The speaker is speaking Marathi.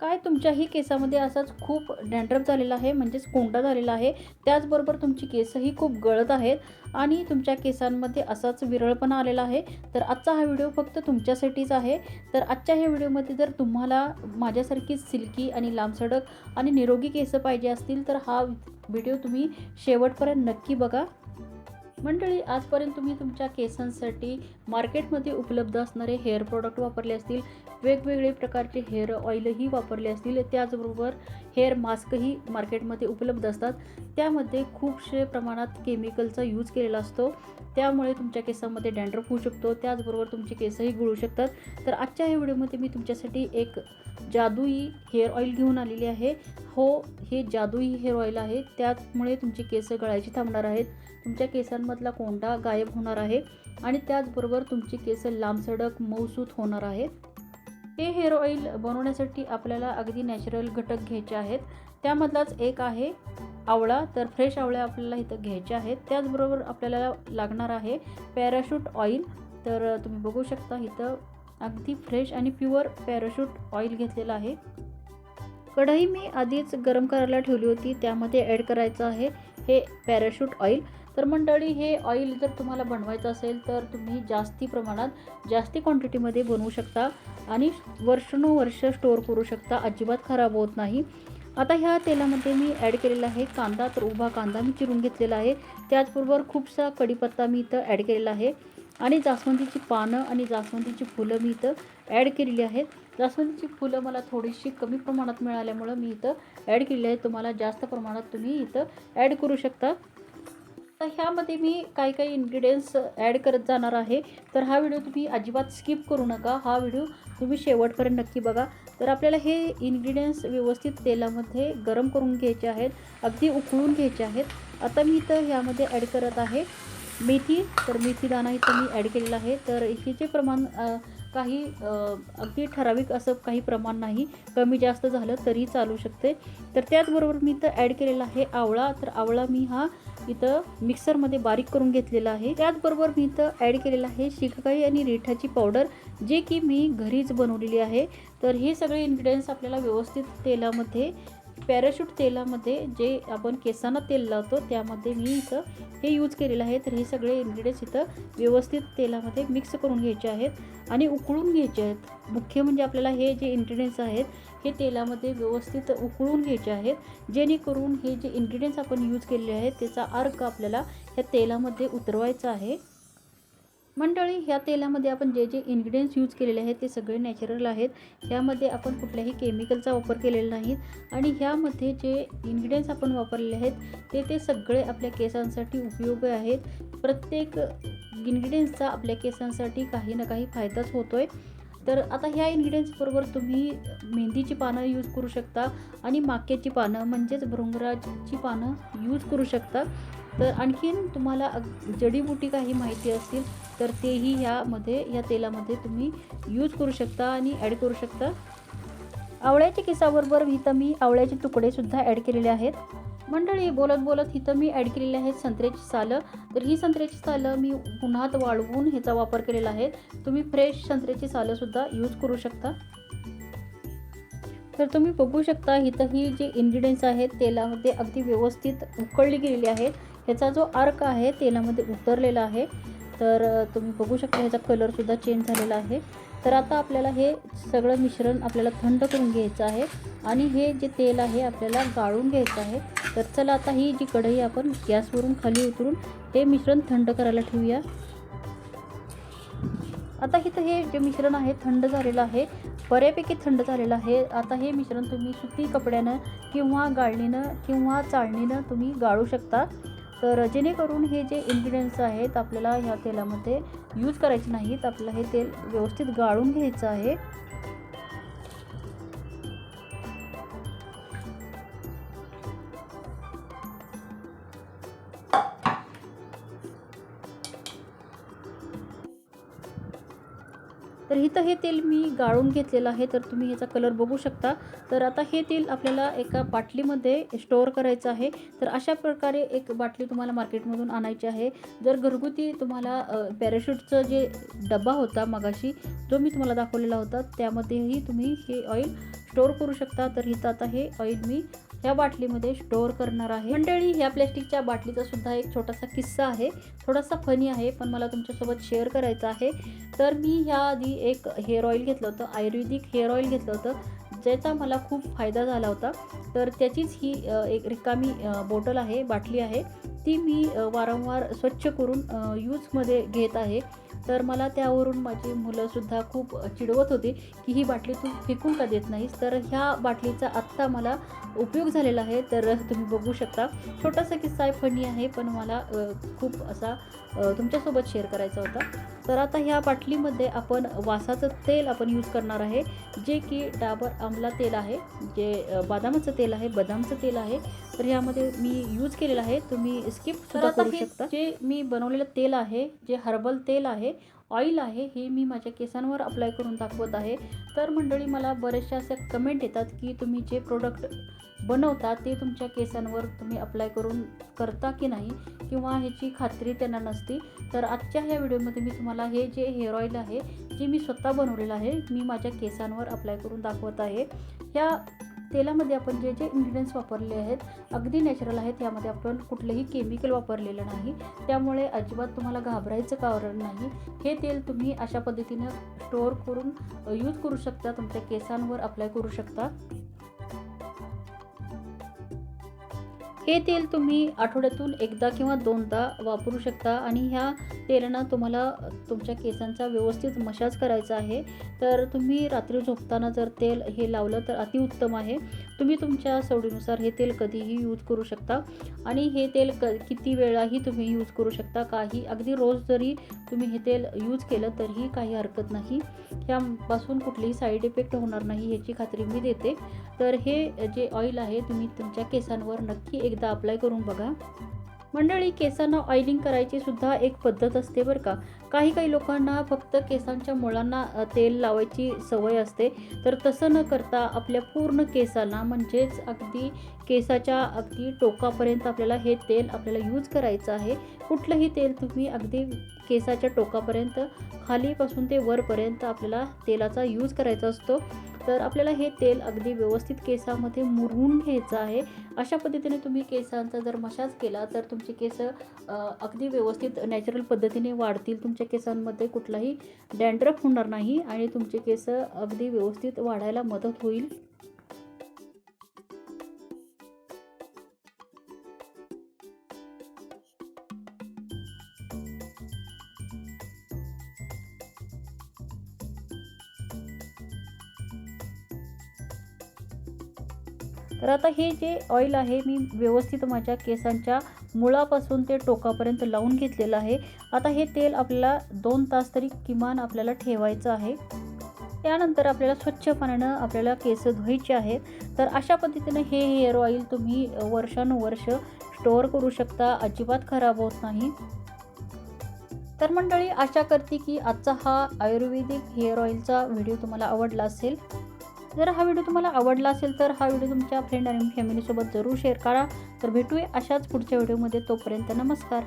काय तुमच्याही केसामध्ये असाच खूप डँड्रफ झालेला आहे म्हणजेच कोंडा झालेला आहे. त्याचबरोबर तुमची केसही खूप गळत आहेत आणि तुमच्या केसांमध्ये असाच विरळपणा आलेला आहे. तर आजचा हा व्हिडिओ फक्त तुमच्यासाठीच आहे. तर आजच्या ह्या व्हिडिओमध्ये जर तुम्हाला माझ्यासारखी सिल्की आणि लांबसडक आणि निरोगी केस पाहिजे असतील तर हा व्हिडिओ तुम्ही शेवटपर्यंत नक्की बघा. मंडळी आजपर्यंत तुम्ही तुमच्या केसांसाठी मार्केटमध्ये उपलब्ध असणारे हेअर प्रोडक्ट वापरले असतील. वेगवेगळे प्रकारचे हेअर ऑइलही वापरले असतील. त्याचबरोबर हेअर मास्कही मार्केटमध्ये उपलब्ध असतात. त्यामध्ये खूपशे प्रमाणात केमिकलचा यूज केलेला असतो. त्यामुळे तुमच्या केसामध्ये डँड्रफ होऊ शकतो. त्याचबरोबर तुमचे केसही गुळू शकतात. तर आजच्या या व्हिडिओमध्ये मी तुमच्यासाठी एक जादुई हेअर ऑइल घेऊन आलेली आहे. हो हे जादुई हेअर ऑइल आहे. त्यामुळे तुमची केस गळायची थांबणार आहेत. तुमच्या केसांमधला कोंडा गायब होणार आहे आणि त्याचबरोबर तुमची केस लांबसडक मऊसूत होणार आहेत. हे हेअर ऑइल बनवण्यासाठी आपल्याला अगदी नॅचरल घटक घ्यायचे आहेत. त्यामधलाच एक आहे आवळा. तर फ्रेश आवळ्या आपल्याला इथं घ्यायचे आहेत. त्याचबरोबर आपल्याला लागणार आहे पॅराशूट ऑइल. तर तुम्ही बघू शकता इथं अगदी फ्रेश आणि प्युअर पॅराशूट ऑइल घेतलेलं आहे. कढई मी आधीच गरम करायला ठेवली होती त्यामध्ये ॲड करायचं आहे हे पॅराशूट ऑइल तर मंडळी हे ऑइल जर तुम्हाला बनवायचं असेल तर तुम्ही जास्ती प्रमाणात जास्ती क्वांटिटीमध्ये बनवू शकता आणि वर्षानुवर्ष स्टोअर करू शकता. अजिबात खराब होत नाही. आता ह्या तेलामध्ये मी ॲड केलेला आहे कांदा तर उभा कांदा मी चिरून घेतलेला आहे. त्याचबरोबर खूपसा कढीपत्ता मी इथं ॲड केलेला आहे. आणि जास्वंदीची पानं आणि जास्वंदीची फुलं मी इथं ॲड केलेली आहेत. जास्वंदीची फुलं मला थोडीशी कमी प्रमाणात मिळाल्यामुळं मी इथं ॲड केलेली आहे तुम्हाला जास्त प्रमाणात तुम्ही इथं ॲड करू शकता. तर ह्यामध्ये मी काही काही इन्ग्रेडियंट्स ॲड करत जाणार आहे. तर हा व्हिडिओ तुम्ही अजिबात स्किप करू नका. हा व्हिडिओ तुम्ही शेवटपर्यंत नक्की बघा. तर आपल्याला हे इन्ग्रेडियंट्स व्यवस्थित तेलामध्ये गरम करून घ्यायचे आहेत. अगदी उकळून घ्यायचे आहेत. आता मी इथं ह्यामध्ये ॲड करत आहे. मेथी तर मेथी दाणा इथं मी ॲड केलेला आहे. तर हिचे प्रमाण काही अगदी ठराविक असं काही प्रमाण नाही. कमी जास्त झालं तरी चालू शकते. तर त्याचबरोबर मी इथं ॲड केलेला आहे आवळा. तर आवळा मी हा इथं मिक्सरमध्ये बारीक करून घेतलेला आहे. त्याचबरोबर मी इथं ॲड केलेलं आहे शिकाई आणि रिठाची पावडर जे की मी घरीच बनवलेली आहे. तर हे सगळे इन्ग्रेडियंट्स आपल्याला व्यवस्थित तेलामध्ये पॅराशूट तेलामध्ये जे आपण केसांना तेल लावतो त्यामध्ये मी इथं हे यूज केलेलं आहे. तर हे सगळे इन्ग्रेडियंट्स इथं व्यवस्थित तेलामध्ये मिक्स करून घ्यायचे आहेत आणि उकळून घ्यायचे आहेत. मुख्य म्हणजे आपल्याला हे जे इन्ग्रेडियंट्स आहेत हे तेलामध्ये व्यवस्थित उकळून घ्यायचे आहेत. जेणेकरून हे जे इन्ग्रेडियंट्स आपण यूज केलेले आहेत त्याचा अर्क आपल्याला ह्या तेलामध्ये उतरवायचा आहे. मंडळी ह्या तेलामध्ये आपण जे जे इन्ग्रेडियंट्स यूज केलेले आहेत ते सगळे नॅचरल आहेत. ह्यामध्ये आपण कुठल्याही केमिकलचा वापर केलेला नाही. आणि ह्यामध्ये जे इन्ग्रेडियंट्स आपण वापरलेले आहेत ते ते सगळे आपल्या केसांसाठी उपयोगी आहेत. प्रत्येक इन्ग्रेडियंट्सचा आपल्या केसांसाठी काही ना काही फायदाच होतो आहे तर आता ह्या इन्ग्रेडियंट्सबरोबर तुम्ही मेहंदीची पानं यूज करू शकता आणि माक्याची पानं म्हणजेच भृंगराजची पानं यूज करू शकता. तर आणखीन तुम्हाला जडीबुटी काही माहिती असतील तर तेही ह्यामध्ये ह्या तेलामध्ये तुम्ही यूज करू शकता आणि ॲड करू शकता. आवळ्याच्या केसाबरोबर इथं मी आवळ्याचे तुकडेसुद्धा ॲड केलेले आहेत. मंडळी बोलत बोलत इथं मी ॲड केलेली आहेत संत्र्याची सालं. तर ही संत्र्याची सालं मी उन्हात वाळवून ह्याचा वापर केलेला आहे. तुम्ही फ्रेश संत्र्याची सालंसुद्धा यूज करू शकता. तर तुम्ही बघू शकता इथं ही जे इन्ग्रेडियंट्स आहेत तेलामध्ये अगदी व्यवस्थित उकळली गेलेली आहेत. ह्याचा जो अर्क आहे तेलामध्ये उतरलेला आहे. तर तुम्ही बघू शकता ह्याचा कलरसुद्धा चेंज झालेला आहे. तर आता आपल्याला हे सगळं मिश्रण आपल्याला थंड करून घ्यायचं आहे आणि हे जे तेल आहे आपल्याला गाळून घ्यायचं आहे. तर चला आता ही जी कढई आपण गॅसवरून खाली उतरून हे मिश्रण थंड करायला ठेवूया. आता इथं हे जे मिश्रण आहे थंड झालेलं आहे बऱ्यापैकी थंड झालेलं आहे. आता हे मिश्रण तुम्ही सुती कपड्यानं किंवा गाळणीनं किंवा चाळणीनं तुम्ही गाळू शकता. तर जेणेकरून हे जे इन्ग्रेडियंट्स आहेत आपल्याला ह्या तेलामध्ये यूज करायचे नाहीत. आपलं हे तेल व्यवस्थित गाळून घ्यायचं आहे. तर इथं हे तेल मी गाळून घेतलेलं आहे तर तुम्ही ह्याचा कलर बघू शकता. तर आता हे तेल आपल्याला एका बाटलीमध्ये स्टोअर करायचं आहे. तर अशा प्रकारे एक बाटली तुम्हाला मार्केटमधून आणायची आहे. जर घरगुती तुम्हाला पॅराशूटचं जे डबा होता मगाशी जो मी तुम्हाला दाखवलेला होता त्यामध्येही तुम्ही हे ऑइल स्टोअर करू शकता. तर इथं आता हे ऑइल मी ह्या बाटलीमध्ये स्टोअर करणार आहे? मंडळी ह्या प्लॅस्टिकच्या बाटलीचा सुद्धा एक छोटासा किस्सा आहे. थोडासा फनी आहे पण मला तुमच्यासोबत शेअर करायचा आहे. तर मी ह्या आधी एक हेअर ऑइल घेतलं होतं आयुर्वेदिक हेअर ऑइल घेतलं होतं ज्याचा मला खूप फायदा झाला होता. तर त्याचीच ही एक रिकामी बॉटल आहे बाटली आहे. ती मी वारंवार स्वच्छ करून यूजमध्ये घेत आहे. तर मला त्यावरून माझी मुलंसुद्धा खूप चिडवत होती की ही बाटली तू फेकून का देत नाहीस? तर ह्या बाटलीचा आत्ता मला उपयोग झालेला आहे. तर तुम्ही बघू शकता. छोटासा किस्सा आहे फनी आहे पण मला खूप असा तुमच्यासोबत शेअर करायचा होता. तर आता ह्या बाटलीमध्ये आपण वासाचं तेल आपण यूज करणार आहे जे की डाबर आमला तेल आहे जे बदामाचं तेल आहे बदामचं तेल आहे. तर ह्यामध्ये मी यूज केलेलं आहे तुम्ही स्किप सुद्धा करू शकता. जे मी बनवलेलं तेल आहे जे हर्बल तेल आहे ऑइल आहे हे मी माझ्या केसांवर अप्लाय करून दाखवत आहे. तर मंडळी मला बऱ्याचशा अशा कमेंट येतात की तुम्ही जे प्रोडक्ट बनवता ते तुमच्या केसांवर तुम्ही अप्लाय करून करता की नाही किंवा ह्याची खात्री त्यांना नसती. तर आजच्या ह्या व्हिडिओमध्ये मी तुम्हाला हे जे हेअर ऑइल आहे जे मी स्वतः बनवलेलं आहे मी माझ्या केसांवर अप्लाय करून दाखवत आहे. ह्या तेलामध्ये आपण जे जे इन्ग्रेडियंट्स वापरले आहेत अगदी नॅचरल आहेत यामध्ये आपण कुठलंही केमिकल वापरलेलं नाही. त्यामुळे अजिबात तुम्हाला घाबरायचं कारण नाही. हे तेल तुम्ही अशा पद्धतीनं स्टोअर करून यूज करू शकता. तुमच्या केसांवर अप्लाय करू शकता. हे तेल तुम्ही आठवड्यातून एकदा किंवा दोनदा वापरू शकता आणि ह्या तेलानं तुम्हाला तुमच्या केसांचा व्यवस्थित मसाज करायचा आहे. तर तुम्ही रात्री झोपताना जर तेल हे लावलं तर अतिउत्तम आहे. तुम्ही तुमच्या सवडीनुसार हे तेल कधीही यूज करू शकता. आणि हे तेल क किती वेळाही तुम्ही यूज करू शकता. काही अगदी रोज जरी तुम्ही हे तेल यूज केलं तरीही काही हरकत नाही. ह्यापासून कुठलीही साईड इफेक्ट होणार नाही ह्याची खात्री मी देते. तर हे जे ऑइल आहे तुम्ही तुमच्या केसांवर नक्की एकदा अप्लाय करून बघा. मंडळी केसांना ऑइलिंग करायची सुद्धा एक पद्धत असते बरं का. काही काही लोकांना फक्त केसांच्या मुळांना तेल लावायची सवय असते. तर तसं न करता आपल्या पूर्ण केसांना म्हणजेच अगदी केसाच्या अगदी टोकापर्यंत आपल्याला हे तेल आपल्याला यूज करायचं आहे. कुठलंही तेल तुम्ही अगदी केसाच्या टोकापर्यंत खालीपासून ते वरपर्यंत आपल्याला तेलाचा यूज करायचा असतो. तर आपल्याला हे तेल अगदी व्यवस्थित केसामध्ये मुरवून घ्यायचं आहे. अशा पद्धतीने तुम्ही केसांचा जर मसाज केला तर तुमचे केस अगदी व्यवस्थित नॅचरल पद्धतीने वाढतील. तुमच्या केसांमध्ये कुठलाही डँड्रफ होणार नाही आणि तुमचे केस अगदी व्यवस्थित वाढायला मदत होईल. तर आता हे जे ऑइल आहे मी व्यवस्थित माझ्या केसांच्या मुळापासून ते टोकापर्यंत लावून घेतलेलं आहे. आता हे तेल आपल्याला दोन तास तरी किमान आपल्याला ठेवायचं आहे. त्यानंतर आपल्याला स्वच्छ पाण्यानं आपल्याला केस धुवायचे आहेत. तर अशा पद्धतीनं हे हेअर ऑइल तुम्ही वर्षानुवर्ष स्टोअर करू शकता. अजिबात खराब होत नाही. तर मंडळी आशा करते की आजचा हा आयुर्वेदिक हेअर ऑइलचा व्हिडिओ तुम्हाला आवडला असेल. जर हा व्हिडिओ तुम्हाला आवडला असेल तर हा व्हिडिओ तुमच्या फ्रेंड आणि फॅमिलीसोबत जरूर शेअर करा. तर भेटूया अशाच पुढच्या व्हिडिओमध्ये तोपर्यंत नमस्कार.